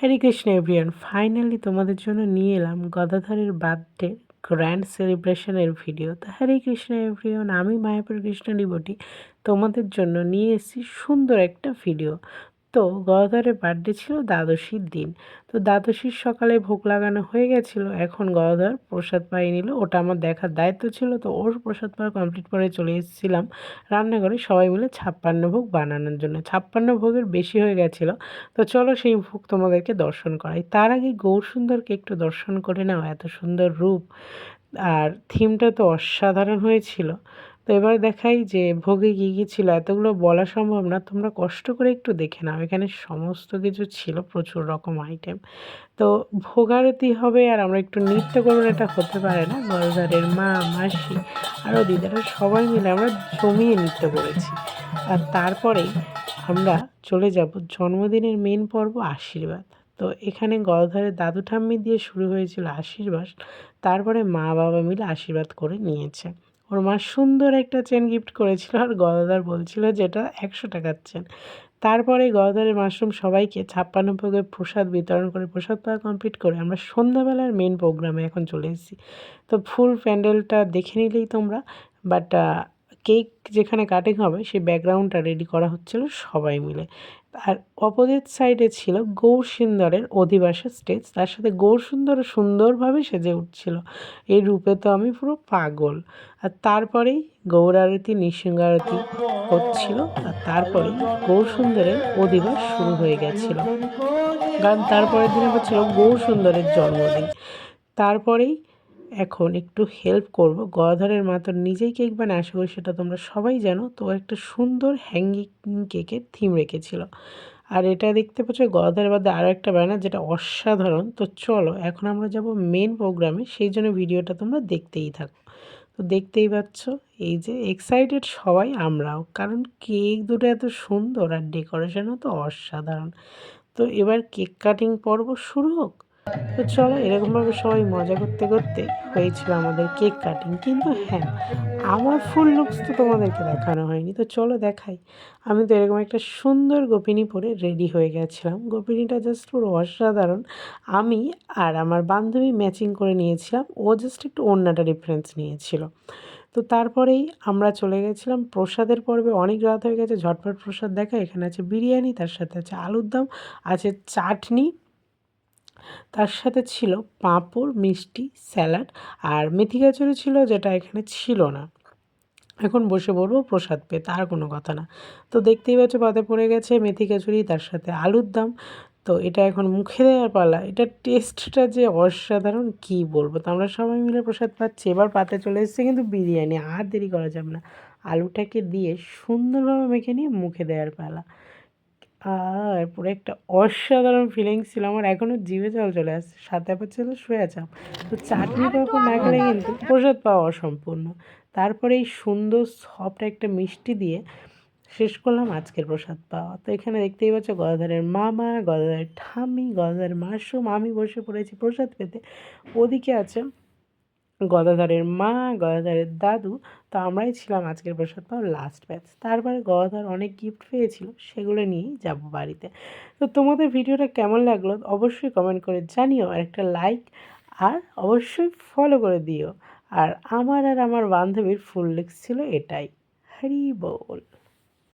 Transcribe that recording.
হরে Krishna everyone finally তোমাদের জন্য নিয়ে এলাম গদাধরের বার্থডে গ্র্যান্ড সেলিব্রেশনের ভিডিও তো হরে কৃষ্ণ এভরিয়ান আমি মায়াপুর কৃষ্ণ নিবটি তোমাদের জন্য নিয়ে এসেছি সুন্দর একটা ভিডিও তো গদাধরের বার্থডে ছিল দ্বাদশীর দিন। তো দ্বাদশীর সকালে ভোগ লাগানো হয়ে গেছিল। এখন গদাধর প্রসাদ পাই নিল। ওটা আমার দেখার দায়িত্ব ছিল। তো ওর প্রসাদ পাওয়া কমপ্লিট করে চলে এসেছিলাম রান্নাঘরে সবাই মিলে ছাপ্পান্ন ভোগ বানানোর জন্য। ছাপ্পান্ন ভোগের বেশি হয়ে গেছিল। তো চলো সেই ভোগ তোমাদেরকে দর্শন করাই। তার আগে গৌর সুন্দরকে একটু দর্শন করে নাও। এত সুন্দর রূপ। আর থিমটা তো অসাধারণ হয়েছিল। তো এবার দেখাই যে ভোগে কী কী ছিল, এতগুলো বলা সম্ভব না। তোমরা কষ্ট করে একটু দেখে নাও। এখানে সমস্ত কিছু ছিল, প্রচুর রকম আইটেম তো ভোগারতি হবে আর আমরা একটু নৃত্য করুন এটা হতে পারে না। গলদারের মা, মাসি আরও দিদারা সবাই মিলে আমরা জমিয়ে নৃত্য করেছি। আর তারপরেই আমরা চলে যাব জন্মদিনের মেন পর্ব, আশীর্বাদ। তো এখানে গলধারের দাদু ঠাম্মি দিয়ে শুরু হয়েছিল আশীর্বাদ। তারপরে মা বাবা মিলে আশীর্বাদ করে নিয়েছে। ওর মা সুন্দর একটা চেন গিফট করেছিল আর গদাদার বলছিল যেটা একশো টাকার চেন। তারপরে গদাদারের মাশরুম সবাইকে ছাপ্পান্ন ভোগে প্রসাদ বিতরণ করে প্রসাদ পাওয়া কমপ্লিট করে আমরা সন্ধ্যাবেলার মেন প্রোগ্রামে এখন চলে এসেছি। তো ফুল প্যান্ডেলটা দেখে নিলেই তোমরা বাট কেক যেখানে কাটিং হবে, সেই ব্যাকগ্রাউন্ডটা রেডি করা হচ্ছিল সবাই মিলে। আর অপোজিট সাইডে ছিল গৌর সুন্দরের অধিবাসের স্টেজ। তার সাথে গৌর সুন্দর সুন্দরভাবে সেজে উঠছিল। এই রূপে তো আমি পুরো পাগল। আর তারপরেই গৌর আরতি, নৃসিংহ আরতি হচ্ছিল। আর তারপরেই গৌর সুন্দরের অধিবাস শুরু হয়ে গেছিল। কারণ তারপরের দিনে হচ্ছিল গৌর সুন্দরের জন্মদিন। তারপরেই এখন একটু হেল্প করব। গদাধরের মা তো নিজেই কেক বানায়, আশা সেটা তোমরা সবাই জানো। তো একটা সুন্দর হ্যাঙ্গিং কেকের থিম রেখেছিল। আর এটা দেখতে পাচ্ছ, গদাধরের বাদে আরও একটা ব্যানার যেটা অসাধারণ। তো চলো, এখন আমরা যাব মেন প্রোগ্রামে সেই জন্য ভিডিওটা তোমরা দেখতেই থাকো। তো দেখতেই পাচ্ছ, এই যে এক্সাইটেড সবাই আমরাও। কারণ কেক দুটো এত সুন্দর আর ডেকোরেশনও তো অসাধারণ। তো এবার কেক কাটিং পর্ব শুরু হোক। তো চলো, এরকমভাবে সবাই মজা করতে করতে হয়েছিল আমাদের কেক কাটিং। কিন্তু হ্যাঁ আমার ফুল লুকস তো তোমাদেরকে দেখানো হয়নি। তো চলো দেখাই। আমি তো এরকম একটা সুন্দর গোপিনী পরে রেডি হয়ে গেছিলাম। গোপিনীটা জাস্ট পুরো অসাধারণ। আমি আর আমার বান্ধবী ম্যাচিং করে নিয়েছিলাম। ও জাস্ট একটু অন্যটা ডিফারেন্স নিয়েছিল। তো তারপরেই আমরা চলে গেছিলাম প্রসাদের পর্বে। অনেক রাত হয়ে গেছে, ঝটপট প্রসাদ দেখা। এখানে আছে বিরিয়ানি, তার সাথে আছে আলুর দম, আছে চাটনি তার সাথে ছিল পাঁপড়, মিষ্টি, স্যালাড আর মেথি গাজরও ছিল যেটা এখানে ছিল না। এখন বসে বলব প্রসাদ পেয়ে তার কোনো কথা না। তো দেখতেই পাচ্ছ পাতে পড়ে গেছে মেথি কচুরি তার সাথে আলুর দাম। তো এটা এখন মুখে দেওয়ার পালা। এটা টেস্টটা যে অসাধারণ, কি বলব? তো আমরা সবাই মিলে প্রসাদ পাচ্ছি। এবার পাতে চলে এসেছে কিন্তু বিরিয়ানি, আর দেরি করা যাবে না। আলুটাকে দিয়ে সুন্দরভাবে মেখে নিয়ে মুখে দেওয়ার পালা। আর পুরো একটা অসাধারণ ফিলিংস ছিল আমার। এখনও জিভে জল চলে আসছে সাথে আবার ছিল শুয়ে চাপ তো চাটনি পাপড় না খেলে কিন্তু প্রসাদ পাওয়া অসম্পূর্ণ। তারপরে এই সুন্দর সফট একটা মিষ্টি দিয়ে শেষ করলাম আজকের প্রসাদ পাওয়া। তো এখানে দেখতেই পাচ্ছ গদাধারের মামা গদাধারের ঠামি গদাধারের মাসুম আমি বসে পড়েছি প্রসাদ পেতে। ওদিকে আছে গদাধরের মা, গদাধরের দাদু, তো আমরাই ছিলাম আজকের পাওয়ার লাস্ট ব্যাচ তারপরে গদাধর অনেক গিফট পেয়েছিল, সেগুলো নিয়েই যাব বাড়িতে। তো তোমাদের ভিডিওটা কেমন লাগল অবশ্যই কমেন্ট করে জানিও, আর একটা লাইক আর অবশ্যই ফলো করে দিও। আর আমার আর আমার বান্ধবীর ফুল লিক্স ছিল এটাই। হরি বল।